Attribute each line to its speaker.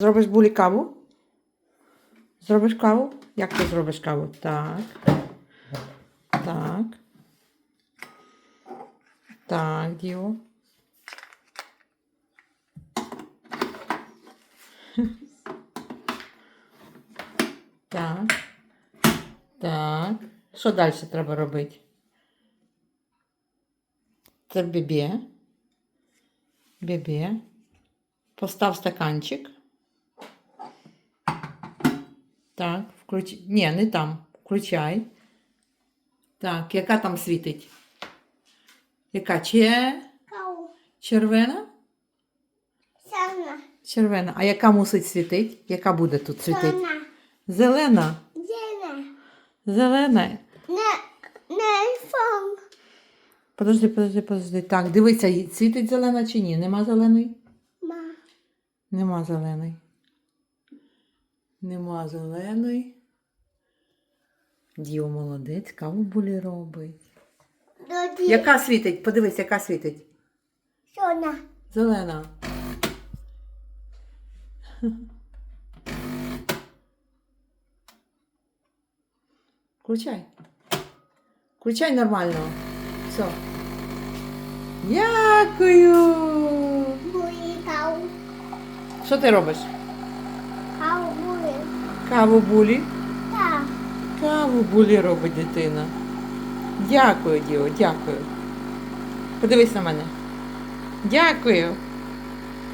Speaker 1: Зробиш булі каву? Зробиш каву? Як ти зробиш каву? Так. Так. Так, Діо. Так. Так. Що далі треба робити? Це бібє. Бібє. Постав стаканчик. Так, включ... Ні, не там. Включай. Так, яка там світить? Яка? Че...
Speaker 2: Кау.
Speaker 1: Червона?
Speaker 2: Сана.
Speaker 1: Червона. А яка мусить світить? Яка буде тут світити?
Speaker 2: Сана.
Speaker 1: Зелена.
Speaker 2: Зена.
Speaker 1: Зелена.
Speaker 2: Не, не фон.
Speaker 1: Подожди, подожди, подожди. Так, дивися, світить зелена чи ні? Нема зеленої?
Speaker 2: Ма.
Speaker 1: Нема зеленої. Нема зеленої. Діо молодець, каву булі робить.
Speaker 2: Доді.
Speaker 1: Яка світить? Подивись, яка світить.
Speaker 2: Сона.
Speaker 1: Зелена. Включай. Включай нормально. Все. Дякую.
Speaker 2: Буї кау.
Speaker 1: Що ти робиш? Каву булі.
Speaker 2: Так.
Speaker 1: Каву булі робить дитина. Дякую, Діо, дякую. Подивись на мене. Дякую.